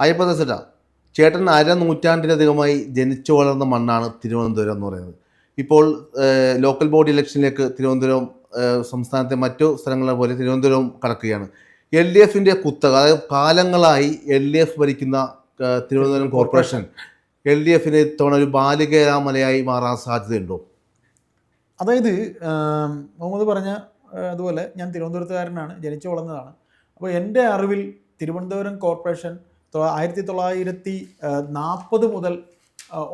അയ്യപ്പദാസേട്ട ചേട്ടൻ അര നൂറ്റാണ്ടിലധികമായി ജനിച്ചു വളർന്ന മണ്ണാണ് തിരുവനന്തപുരം എന്ന് പറയുന്നത്. ഇപ്പോൾ ലോക്കൽ ബോഡി ഇലക്ഷനിലേക്ക് തിരുവനന്തപുരം സംസ്ഥാനത്തെ മറ്റു സ്ഥലങ്ങളെ പോലെ തിരുവനന്തപുരം കടക്കുകയാണ്. എൽ ഡി എഫിന്റെ കുത്തക അതായത് കാലങ്ങളായി എൽ ഡി എഫ് ഭരിക്കുന്ന തിരുവനന്തപുരം കോർപ്പറേഷൻ എൽ ഡി എഫിന് ഇത്തവണ ഒരു ബാലികേരാമലയായി മാറാൻ സാധ്യതയുണ്ടോ? അതായത് മുഹമ്മദ് പറഞ്ഞ അതുപോലെ ഞാൻ തിരുവനന്തപുരത്തുകാരനാണ് ജനിച്ചു വളർന്നതാണ്. അപ്പോൾ എന്റെ അറിവിൽ തിരുവനന്തപുരം കോർപ്പറേഷൻ ആയിരത്തി തൊള്ളായിരത്തി നാൽപ്പത് മുതൽ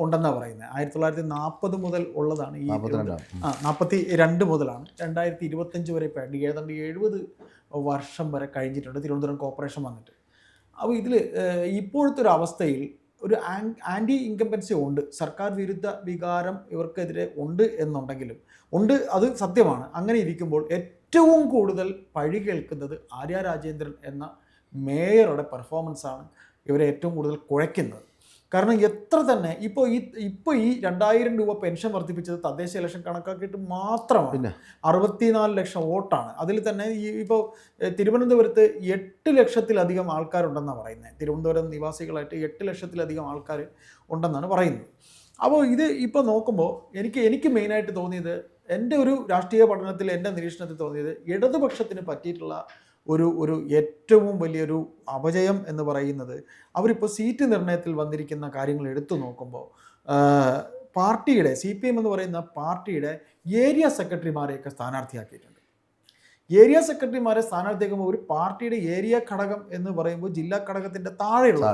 ഉണ്ടെന്നാണ് പറയുന്നത് ആയിരത്തി തൊള്ളായിരത്തി നാൽപ്പത് മുതൽ ഉള്ളതാണ് ഈ ആ നാൽപ്പത്തി രണ്ട് മുതലാണ്. രണ്ടായിരത്തി ഇരുപത്തഞ്ച് വരെ ഇപ്പം ഏതാണ്ട് എഴുപത് വർഷം വരെ കഴിഞ്ഞിട്ടുണ്ട്. തിരുവനന്തപുരം കോർപ്പറേഷൻ വന്നിട്ട്. അപ്പോൾ ഇതിൽ ഇപ്പോഴത്തെ ഒരു അവസ്ഥയിൽ ഒരു ആന്റി ഇൻകംപൻസി ഉണ്ട്. സർക്കാർ വിരുദ്ധ വികാരം ഇവർക്കെതിരെ ഉണ്ട് എന്നുണ്ടെങ്കിലും ഉണ്ട് അത് സത്യമാണ്. അങ്ങനെ ഇരിക്കുമ്പോൾ ഏറ്റവും കൂടുതൽ പഴി കേൾക്കുന്നത് ആര്യ രാജേന്ദ്രൻ എന്ന മേയറുടെ പെർഫോമൻസാണ് ഇവരെ ഏറ്റവും കൂടുതൽ കുഴയ്ക്കുന്നത്. കാരണം എത്ര തന്നെ ഇപ്പോൾ ഈ ഇപ്പോൾ ഈ രണ്ടായിരം രൂപ പെൻഷൻ വർദ്ധിപ്പിച്ചത് തദ്ദേശ ഇലക്ഷൻ കണക്കാക്കിയിട്ട് മാത്രമാണ്. പിന്നെ? അറുപത്തിനാല് ലക്ഷം വോട്ടാണ്. അതിൽ തന്നെ ഈ ഇപ്പോൾ തിരുവനന്തപുരത്ത് എട്ട് ലക്ഷത്തിലധികം ആൾക്കാരുണ്ടെന്നാണ് പറയുന്നത്. തിരുവനന്തപുരം നിവാസികളായിട്ട് എട്ട് ലക്ഷത്തിലധികം ആൾക്കാർ ഉണ്ടെന്നാണ് പറയുന്നത്. അപ്പോൾ ഇത് ഇപ്പോൾ നോക്കുമ്പോൾ എനിക്ക് എനിക്ക് മെയിനായിട്ട് തോന്നിയത് എന്റെ ഒരു രാഷ്ട്രീയ പഠനത്തിൽ എന്റെ നിരീക്ഷണത്തിൽ തോന്നിയത് ഇടതുപക്ഷത്തിന് പറ്റിയിട്ടുള്ള ഒരു ഒരു ഏറ്റവും വലിയൊരു അപജയം എന്ന് പറയുന്നത് അവരിപ്പോൾ സീറ്റ് നിർണയത്തിൽ വന്നിരിക്കുന്ന കാര്യങ്ങൾ എടുത്തു നോക്കുമ്പോൾ പാർട്ടിയുടെ സി പി എം എന്ന് പറയുന്ന പാർട്ടിയുടെ ഏരിയ സെക്രട്ടറിമാരെയൊക്കെ സ്ഥാനാർത്ഥിയാക്കിയിട്ടുണ്ട്. ഏരിയ സെക്രട്ടറിമാരെ സ്ഥാനാർത്ഥിയാക്കുമ്പോൾ ഒരു പാർട്ടിയുടെ ഏരിയ ഘടകം എന്ന് പറയുമ്പോൾ ജില്ലാ ഘടകത്തിന്റെ താഴെയുള്ള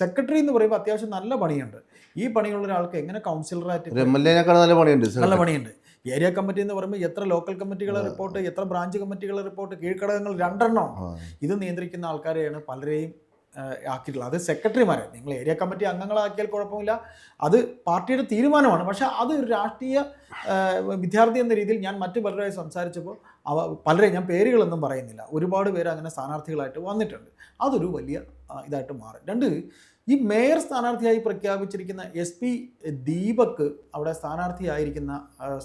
സെക്രട്ടറി എന്ന് പറയുമ്പോൾ അത്യാവശ്യം നല്ല പണിയുണ്ട്. ഈ പണിയുള്ള ഒരാൾക്ക് എങ്ങനെ കൗൺസിലറായിട്ട് നല്ല പണിയുണ്ട് നല്ല പണിയുണ്ട്. ഏരിയ കമ്മിറ്റി എന്ന് പറയുമ്പോൾ എത്ര ലോക്കൽ കമ്മിറ്റികളെ റിപ്പോർട്ട് എത്ര ബ്രാഞ്ച് കമ്മിറ്റികളെ റിപ്പോർട്ട് കീഴ്ഘടകങ്ങൾ രണ്ടെണ്ണം ഇത് നിയന്ത്രിക്കുന്ന ആൾക്കാരെയാണ് പലരെയും ആക്കിയിട്ടുള്ളത് അത് സെക്രട്ടറിമാരെ. നിങ്ങൾ ഏരിയ കമ്മിറ്റി അംഗങ്ങളാക്കിയാൽ കുഴപ്പമില്ല. അത് പാർട്ടിയുടെ തീരുമാനമാണ്. പക്ഷേ അത് ഒരു രാഷ്ട്രീയ വിദ്യാർത്ഥി എന്ന രീതിയിൽ ഞാൻ മറ്റു പലരായി സംസാരിച്ചപ്പോൾ അവ പലരെയും ഞാൻ പേരുകളൊന്നും പറയുന്നില്ല. ഒരുപാട് പേര് അങ്ങനെ സ്ഥാനാർത്ഥികളായിട്ട് വന്നിട്ടുണ്ട്. അതൊരു വലിയ ഇതായിട്ട് മാറും. രണ്ട് ഈ മേയർ സ്ഥാനാർത്ഥിയായി പ്രഖ്യാപിച്ചിരിക്കുന്ന എസ് പി ദീപക് അവിടെ സ്ഥാനാർത്ഥിയായിരിക്കുന്ന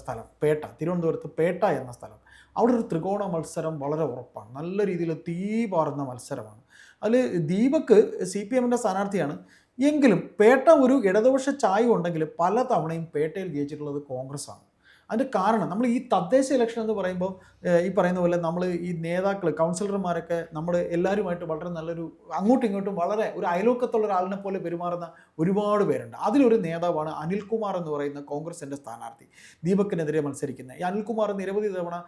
സ്ഥലം പേട്ട തിരുവനന്തപുരത്ത് പേട്ട എന്ന സ്ഥലം. അവിടെ ഒരു ത്രികോണ മത്സരം വളരെ ഉറപ്പാണ്. നല്ല രീതിയിൽ തീ പാറുന്ന മത്സരമാണ്. അതിൽ ദീപക് സി പി എമ്മിന്റെ സ്ഥാനാർത്ഥിയാണ്. എങ്കിലും പേട്ട ഒരു ഇടതുപക്ഷ ചായ ഉണ്ടെങ്കിൽ പല തവണയും പേട്ടയിൽ ജയിച്ചിട്ടുള്ളത് കോൺഗ്രസ് ആണ് അതിന്റെ കാരണം നമ്മൾ ഈ തദ്ദേശ ഇലക്ഷൻ എന്ന് പറയുമ്പോൾ ഈ പറയുന്ന പോലെ നമ്മൾ ഈ നേതാക്കൾ കൗൺസിലർമാരൊക്കെ നമ്മൾ എല്ലാവരുമായിട്ട് വളരെ നല്ലൊരു അങ്ങോട്ടും ഇങ്ങോട്ടും വളരെ ഒരു അയലോക്കത്തുള്ള ഒരാളിനെ പോലെ പെരുമാറുന്ന ഒരുപാട് പേരുണ്ട്. അതിലൊരു നേതാവാണ് അനിൽകുമാർ എന്ന് പറയുന്ന കോൺഗ്രസിന്റെ സ്ഥാനാർത്ഥി ദീപക്കിനെതിരെ മത്സരിക്കുന്നത്. ഈ അനിൽകുമാർ നിരവധി തവണ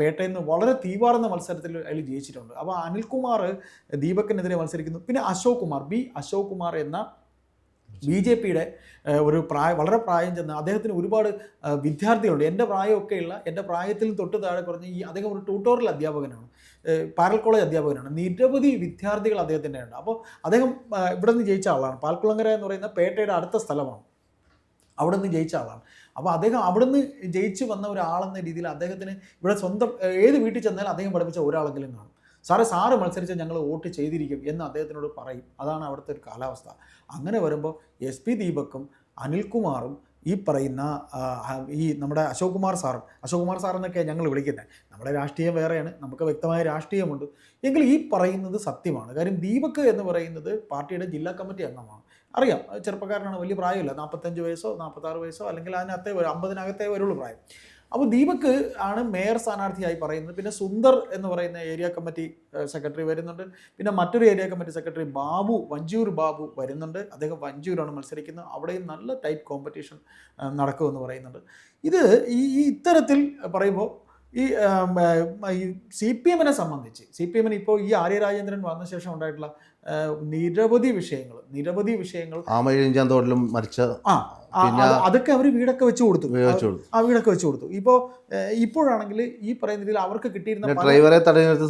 പേട്ടയിൽ നിന്ന് വളരെ തീവാർന്ന മത്സരത്തിൽ അതിൽ ജയിച്ചിട്ടുണ്ട്. അപ്പോൾ അനിൽകുമാർ ദീപക്കിനെതിരെ മത്സരിക്കുന്നു. പിന്നെ അശോക് കുമാർ ബി അശോക് കുമാർ എന്ന ബി ജെ പിയുടെ ഒരു പ്രായ വളരെ പ്രായം ചെന്ന അദ്ദേഹത്തിന് ഒരുപാട് വിദ്യാർത്ഥികളുണ്ട്. എന്റെ പ്രായമൊക്കെയുള്ള എന്റെ പ്രായത്തിൽ തൊട്ട് താഴെ കുറഞ്ഞ് ഈ അദ്ദേഹം ഒരു ട്യൂട്ടോറിയൽ അധ്യാപകനാണ്. പാരൽ കോളേജ് അധ്യാപകനാണ്. നിരവധി വിദ്യാർത്ഥികൾ അദ്ദേഹത്തിന്റെ ഉണ്ട് അപ്പോൾ അദ്ദേഹം ഇവിടെ നിന്ന് ജയിച്ച ആളാണ്. പാൽക്കുളങ്ങര എന്ന് പറയുന്ന പേട്ടയുടെ അടുത്ത സ്ഥലമാണ്. അവിടെ നിന്ന് ജയിച്ച ആളാണ്. അപ്പോൾ അദ്ദേഹം അവിടുന്ന് ജയിച്ചു വന്ന ഒരാളെന്ന രീതിയിൽ അദ്ദേഹത്തിന് ഇവിടെ സ്വന്തം ഏത് വീട്ടിൽ ചെന്നാലും അദ്ദേഹം പഠിപ്പിച്ച ഒരാളെങ്കിലും കാണും. സാറേ സാറ് മത്സരിച്ച് ഞങ്ങൾ വോട്ട് ചെയ്തിരിക്കും എന്ന് അദ്ദേഹത്തിനോട് പറയും. അതാണ് അവിടുത്തെ ഒരു കാലാവസ്ഥ. അങ്ങനെ വരുമ്പോൾ എസ് പി ദീപക്കും അനിൽകുമാറും ഈ പറയുന്ന ഈ നമ്മുടെ അശോക് കുമാർ സാറും അശോക് കുമാർ സാർ എന്നൊക്കെ ഞങ്ങൾ വിളിക്കുന്നത് നമ്മുടെ രാഷ്ട്രീയം വേറെയാണ്. നമുക്ക് വ്യക്തമായ രാഷ്ട്രീയമുണ്ട്. എങ്കിൽ ഈ പറയുന്നത് സത്യമാണ്. കാര്യം ദീപക് എന്ന് പറയുന്നത് പാർട്ടിയുടെ ജില്ലാ കമ്മിറ്റി അംഗമാണ്. അറിയാം. ചെറുപ്പക്കാരനാണ്. വലിയ പ്രായമില്ല. നാൽപ്പത്തഞ്ച് വയസ്സോ നാൽപ്പത്താറ് വയസ്സോ അല്ലെങ്കിൽ അതിനകത്തേ അമ്പതിനകത്തേ വരുള്ളൂ പ്രായം. അപ്പോൾ ദീപക് ആണ് മേയർ സ്ഥാനാർത്ഥിയായി പറയുന്നത്. പിന്നെ സുന്ദർ എന്ന് പറയുന്ന ഏരിയ കമ്മിറ്റി സെക്രട്ടറി വരുന്നുണ്ട്. പിന്നെ മറ്റൊരു area committee secretary Babu Vanchoor Babu വരുന്നുണ്ട്. അദ്ദേഹം വഞ്ചൂരാണ് മത്സരിക്കുന്നത്. അവിടെയും നല്ല ടൈറ്റ് കോമ്പറ്റീഷൻ നടക്കുമെന്ന് പറയുന്നുണ്ട്. ഇത് ഈ ഇത്തരത്തിൽ പറയുമ്പോൾ ഈ സി പി എമ്മിനെ സംബന്ധിച്ച് സി പി എമ്മിന് ഇപ്പോൾ ഈ ആര്യ രാജേന്ദ്രൻ വന്ന ശേഷം ഉണ്ടായിട്ടുള്ള നിരവധി വിഷയങ്ങൾ നിരവധി വിഷയങ്ങൾ തോട്ടിലും മരിച്ച ആ അതൊക്കെ അവർ വീടൊക്കെ വെച്ച് കൊടുത്തു. ആ വീടൊക്കെ വെച്ച് കൊടുത്തു. ഇപ്പോൾ ഇപ്പോഴാണെങ്കിൽ ഈ പറയുന്ന രീതിയിൽ അവർക്ക് കിട്ടിയിരുന്ന ഡ്രൈവറെ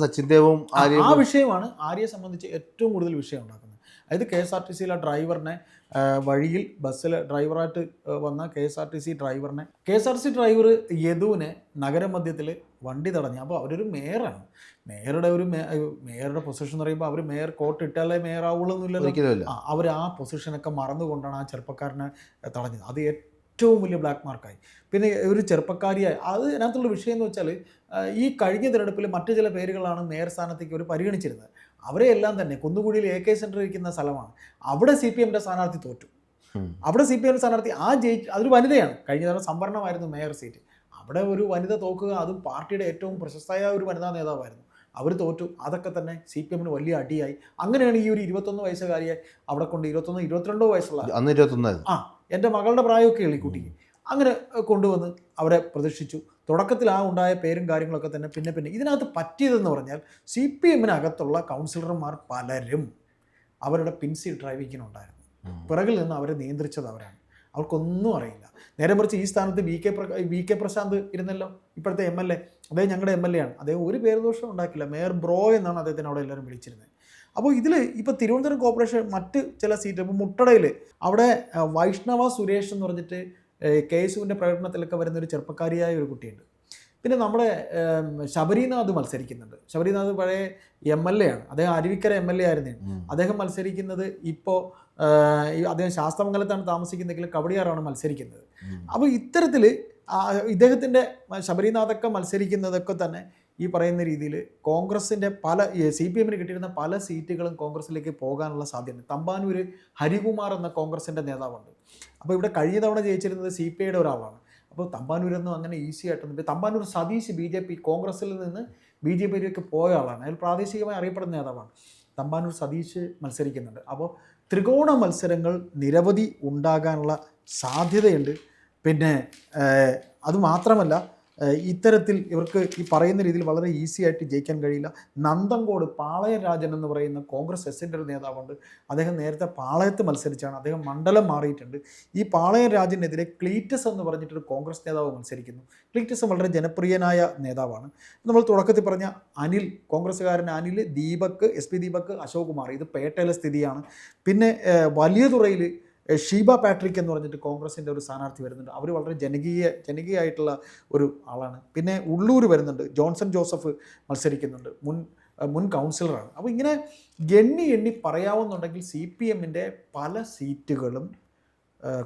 സച്ചിൻ ദേവും ആ, വിഷയമാണ് ആര്യയെ സംബന്ധിച്ച് ഏറ്റവും കൂടുതൽ വിഷയം ഉണ്ടാക്കുന്നത്. അതായത് കെ എസ് ആർ ടി സിയിലെ ഡ്രൈവറിനെ വഴിയിൽ ബസ്സിൽ ഡ്രൈവറായിട്ട് വന്ന K S R T C ഡ്രൈവറിനെ. K S R T C driver യദുവിനെ നഗരമധ്യത്തിൽ വണ്ടി തടഞ്ഞു. അപ്പോൾ അവരൊരു മേയറാണ്. മേയറുടെ ഒരു മേയറുടെ പൊസിഷൻ എന്ന് പറയുമ്പോൾ അവർ മേയർ കോട്ട് ഇട്ടാലേ മേയർ ആവുള്ളൂ എന്നില്ലല്ലോ. അവർ ആ പൊസിഷനൊക്കെ മറന്നുകൊണ്ടാണ് ആ ചെറുപ്പക്കാരനെ തടഞ്ഞത്. അത് ഏറ്റവും വലിയ ബ്ലാക്ക് മാർക്കായി പിന്നെ ഒരു ചെറുപ്പക്കാരിയായി. അത് അതിനകത്തുള്ള വിഷയം എന്ന് വെച്ചാൽ ഈ കഴിഞ്ഞ തിരഞ്ഞെടുപ്പിൽ മറ്റു ചില പേരുകളാണ് മേയർ സ്ഥാനത്തേക്ക് അവർ പരിഗണിച്ചിരുന്നത്. അവരെ എല്ലാം തന്നെ കുന്നുകുടിയിൽ എ കെ സെന്റർ ഇരിക്കുന്ന സ്ഥലമാണ്. അവിടെ സി പി എമ്മിന്റെ സ്ഥാനാർത്ഥി തോറ്റു. അവിടെ സി പി എം സ്ഥാനാർത്ഥി ആ ജയി അതൊരു വനിതയാണ്. കഴിഞ്ഞ തവണ സംവരണമായിരുന്നു മേയർ സീറ്റ് അവിടെ ഒരു വനിത തോക്കുക അതും പാർട്ടിയുടെ ഏറ്റവും പ്രശസ്തമായ ഒരു വനിതാ നേതാവായിരുന്നു. അവർ തോറ്റു. അതൊക്കെ തന്നെ സി പി എമ്മിന് വലിയ അടിയായി. അങ്ങനെയാണ് ഈ ഒരു ഇരുപത്തൊന്ന് വയസ്സുകാരിയെ അവിടെ കൊണ്ട് ഇരുപത്തൊന്ന് ഇരുപത്തിരണ്ടോ വയസ്സുള്ള അന്ന് ഇരുപത്തൊന്നായിരുന്നു ആ എന്റെ മകളുടെ പ്രായമൊക്കെ കുട്ടിക്ക്. അങ്ങനെ കൊണ്ടുവന്ന് അവരെ പ്രതിഷ്ഠിച്ചു. തുടക്കത്തിൽ ആ ഉണ്ടായ പേരും കാര്യങ്ങളൊക്കെ തന്നെ പിന്നെ പിന്നെ. ഇതിനകത്ത് പറ്റിയതെന്ന് പറഞ്ഞാൽ സി പി എമ്മിനകത്തുള്ള കൗൺസിലർമാർ പലരും അവരുടെ പിൻസിൽ ഡ്രൈവിങ്ങിനുണ്ടായിരുന്നു. പിറകിൽ നിന്ന് അവരെ നിയന്ത്രിച്ചത് അവരാണ്. അവർക്കൊന്നും അറിയില്ല. നേരെ മറിച്ച് ഈ സ്ഥാനത്ത് V K V K Prashanth ഇരുന്നല്ലോ ഇപ്പോഴത്തെ എം എൽ എ. അദ്ദേഹം ഞങ്ങളുടെ എം എൽ എ ആണ്. അദ്ദേഹം ഒരു പേര് ദോഷം ഉണ്ടാക്കില്ല മേയർ ബ്രോ എന്നാണ് അദ്ദേഹത്തിന് അവിടെ എല്ലാവരും വിളിച്ചിരുന്നത്. അപ്പോൾ ഇതിൽ ഇപ്പോൾ തിരുവനന്തപുരം കോർപ്പറേഷൻ മറ്റ് ചില സീറ്റ് ഇപ്പോൾ മുട്ടടയിൽ അവിടെ വൈഷ്ണവ സുരേഷ് എന്ന് പറഞ്ഞിട്ട് കെ എസ് യുവിന്റെ പ്രകടനത്തിലൊക്കെ വരുന്ന ഒരു ചെറുപ്പക്കാരിയായ ഒരു കുട്ടിയുണ്ട്. പിന്നെ നമ്മുടെ ശബരിനാഥ് മത്സരിക്കുന്നുണ്ട്. ശബരിനാഥ് പഴയ എം എൽ എ ആണ്. അദ്ദേഹം അരുവിക്കര എം എൽ എ ആയിരുന്നു. അദ്ദേഹം മത്സരിക്കുന്നത് ഇപ്പോൾ അദ്ദേഹം ശാസ്ത്രമംഗലത്താണ് താമസിക്കുന്നതെങ്കിൽ കവടിയാറാണ് മത്സരിക്കുന്നത്. അപ്പോൾ ഇത്തരത്തിൽ ഇദ്ദേഹത്തിന്റെ ശബരിനാഥൊക്കെ മത്സരിക്കുന്നതൊക്കെ തന്നെ ഈ പറയുന്ന രീതിയിൽ കോൺഗ്രസിന്റെ പല സി പി എമ്മിന് കിട്ടിയിരുന്ന പല സീറ്റുകളും കോൺഗ്രസിലേക്ക് പോകാനുള്ള സാധ്യത തമ്പാനൂർ ഹരികുമാർ എന്ന കോൺഗ്രസിന്റെ നേതാവുണ്ട്. അപ്പോൾ ഇവിടെ കഴിഞ്ഞ തവണ ജയിച്ചിരുന്നത് സി പി ഐയുടെ ഒരാളാണ്. അപ്പോൾ തമ്പാനൂരൊന്നും അങ്ങനെ ഈസി ആയിട്ടൊന്നും Thampanoor Satheesh B J P കോൺഗ്രസിൽ നിന്ന് ബി ജെ പിയിലേക്ക് പോയ ആളാണ്. അയാൾ പ്രാദേശികമായി അറിയപ്പെടുന്ന നേതാവാണ്. തമ്പാനൂർ സതീശ് മത്സരിക്കുന്നുണ്ട്. അപ്പോൾ ത്രികോണ മത്സരങ്ങൾ നിരവധി ഉണ്ടാകാനുള്ള സാധ്യതയുണ്ട്. പിന്നെ അതുമാത്രമല്ല ഇത്തരത്തിൽ ഇവർക്ക് ഈ പറയുന്ന രീതിയിൽ വളരെ ഈസി ആയിട്ട് ജയിക്കാൻ കഴിയില്ല. നന്ദങ്കോട് പാളയരാജൻ എന്ന് പറയുന്ന കോൺഗ്രസ് എസിന്റെ ഒരു നേതാവുണ്ട്. അദ്ദേഹം നേരത്തെ പാളയത്ത് മത്സരിച്ചാണ്. അദ്ദേഹം മണ്ഡലം മാറിയിട്ടുണ്ട്. ഈ പാളയൻ രാജനെതിരെ ക്ലീറ്റസ് എന്ന് പറഞ്ഞിട്ടൊരു കോൺഗ്രസ് നേതാവ് മത്സരിക്കുന്നു. ക്ലീറ്റസ് വളരെ ജനപ്രിയനായ നേതാവാണ്. നമ്മൾ തുടക്കത്തിൽ പറഞ്ഞ അനിൽ കോൺഗ്രസ്സുകാരൻ അനിൽ ദീപക് എസ് പി ദീപക് അശോക് കുമാർ ഇത് പേട്ടയിലെ സ്ഥിതിയാണ്. പിന്നെ വലിയ ഏഹ്, ഷീബ പാട്രിക് എന്ന് പറഞ്ഞിട്ട് കോൺഗ്രസിന്റെ ഒരു സ്ഥാനാർത്ഥി വരുന്നുണ്ട്. അവർ വളരെ ജനകീയ ജനകീയമായിട്ടുള്ള ഒരു ആളാണ്. പിന്നെ ഉള്ളൂർ വരുന്നുണ്ട്. ജോൺസൺ ജോസഫ് മത്സരിക്കുന്നുണ്ട്. മുൻ മുൻ കൗൺസിലറാണ്. അപ്പോൾ ഇങ്ങനെ എണ്ണി എണ്ണി പറയാവുന്നുണ്ടെങ്കിൽ സി പി എമ്മിന്റെ പല സീറ്റുകളും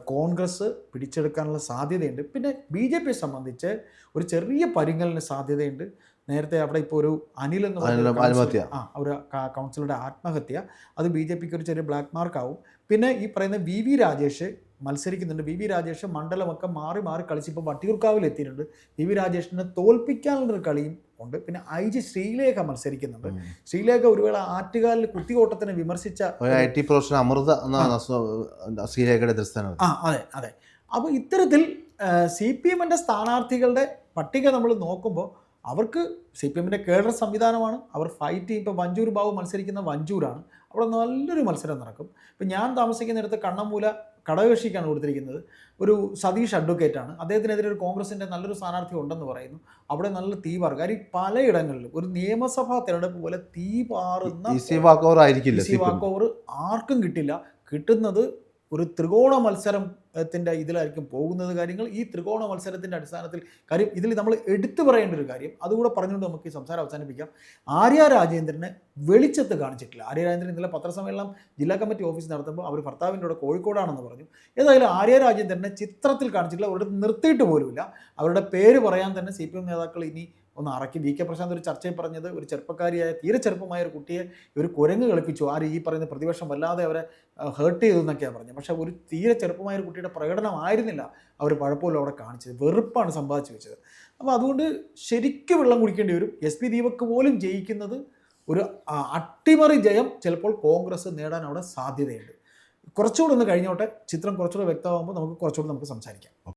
കോൺഗ്രസ് പിടിച്ചെടുക്കാനുള്ള സാധ്യതയുണ്ട്. പിന്നെ ബി ജെ പിയെ സംബന്ധിച്ച് ഒരു ചെറിയ പരിങ്ങലിന് സാധ്യതയുണ്ട്. നേരത്തെ അവിടെ ഇപ്പോൾ ഒരു അനിൽ എന്ന് ആത്മഹത്യ. ആ ഒരു കൗൺസിലറുടെ ആത്മഹത്യ. അത് ബി ജെ പിക്ക് ഒരു ചെറിയ ബ്ലാക്ക് മാർക്ക് ആവും. പിന്നെ ഈ പറയുന്ന വി വി രാജേഷ് മത്സരിക്കുന്നുണ്ട്. വി വി രാജേഷ് മണ്ഡലമൊക്കെ മാറി മാറി കളിച്ച് ഇപ്പോൾ വട്ടിയൂർക്കാവിൽ എത്തിയിട്ടുണ്ട്. വി വി രാജേഷിനെ തോൽപ്പിക്കാനുള്ളൊരു കളിയും ഉണ്ട്. പിന്നെ ഐ ജി ശ്രീലേഖ മത്സരിക്കുന്നുണ്ട്. ശ്രീലേഖ ഒരുവേള ആറ്റുകാലിൽ കുത്തിയോട്ടത്തിനെ വിമർശിച്ച ഒരു ഐ ടി പ്രൊഫഷണൽ അമൃത ശ്രീലേഖയുടെ ആ അതെ അതെ. അപ്പോൾ ഇത്തരത്തിൽ സി പി എമ്മിന്റെ സ്ഥാനാർത്ഥികളുടെ പട്ടിക നമ്മൾ നോക്കുമ്പോൾ അവർക്ക് സി പി എമ്മിന്റെ കേഡർ സംവിധാനമാണ്. അവർ ഫൈറ്റ് ചെയ്യും. ഇപ്പോൾ വഞ്ചൂർ ബാബു മത്സരിക്കുന്ന വഞ്ചൂരാണ്. അവിടെ നല്ലൊരു മത്സരം നടക്കും. ഇപ്പം ഞാൻ താമസിക്കുന്നിടത്ത് കണ്ണമൂല കടകക്ഷിക്കാണ് കൊടുത്തിരിക്കുന്നത്. ഒരു സതീഷ് അഡ്വക്കേറ്റാണ്. അദ്ദേഹത്തിനെതിരെ ഒരു കോൺഗ്രസിന്റെ നല്ലൊരു സ്ഥാനാർത്ഥി ഉണ്ടെന്ന് പറയുന്നു. അവിടെ നല്ല തീ പാറും. കാര്യം പലയിടങ്ങളിലും ഒരു നിയമസഭാ തെരഞ്ഞെടുപ്പ് പോലെ തീ പാറുന്ന വാക്ക് ഓവർ ആർക്കും കിട്ടില്ല. കിട്ടുന്നത് ഒരു ത്രികോണ മത്സരത്തിന്റെ ഇതിലായിരിക്കും പോകുന്നത് കാര്യങ്ങൾ. ഈ ത്രികോണ മത്സരത്തിന്റെ അടിസ്ഥാനത്തിൽ കാര്യം ഇതിൽ നമ്മൾ എടുത്തു പറയേണ്ട ഒരു കാര്യം. അതുകൂടെ പറഞ്ഞുകൊണ്ട് നമുക്ക് ഈ സംസാരം അവസാനിപ്പിക്കാം. ആര്യ രാജേന്ദ്രനെ വെളിച്ചത്ത് കാണിച്ചിട്ടില്ല. ആര്യ രാജേന്ദ്രൻ ഇന്നലെ പത്രസമ്മേളനം ജില്ലാ കമ്മിറ്റി ഓഫീസ് നടത്തുമ്പോൾ അവർ ഭർത്താവിന്റെ കൂടെ കോഴിക്കോടാണെന്ന് പറഞ്ഞു. ഏതായാലും ആര്യ രാജേന്ദ്രനെ ചിത്രത്തിൽ കാണിച്ചിട്ടില്ല. അവരുടെ നിർത്തിയിട്ട് പോലുമില്ല. അവരുടെ പേര് പറയാൻ തന്നെ സി നേതാക്കൾ ഇനി ഒന്ന് അറക്കി. വി കെ പ്രശാന്ത് ഒരു ചർച്ചയിൽ പറഞ്ഞത് ഒരു ചെറുപ്പക്കാരിയായ തീരെ ചെറുപ്പമായ ഒരു കുട്ടിയെ ഒരു കുരങ്ങ് കളിപ്പിച്ചു. ആര് ഈ പറയുന്ന പ്രതിപക്ഷം വല്ലാതെ അവരെ ഹേർട്ട് ചെയ്തു എന്നൊക്കെയാണ് പറഞ്ഞത്. പക്ഷേ ഒരു തീരെ ചെറുപ്പമായ ഒരു കുട്ടിയുടെ പ്രകടനമായിരുന്നില്ല അവർ പഴപ്പോലും അവിടെ കാണിച്ചത്. വെറുപ്പാണ് സമ്പാദിച്ചു വെച്ചത്. അപ്പോൾ അതുകൊണ്ട് ശരിക്കും വെള്ളം കുടിക്കേണ്ടി വരും. എസ് പി ദീപക് പോലും ജയിക്കുന്നത് ഒരു അട്ടിമറി ജയം ചിലപ്പോൾ കോൺഗ്രസ് നേടാൻ അവിടെ സാധ്യതയുണ്ട്. കുറച്ചുകൂടെ ഒന്ന് കഴിഞ്ഞോട്ടെ. ചിത്രം കുറച്ചുകൂടെ വ്യക്തമാകുമ്പോൾ നമുക്ക് കുറച്ചുകൂടെ നമുക്ക് സംസാരിക്കാം.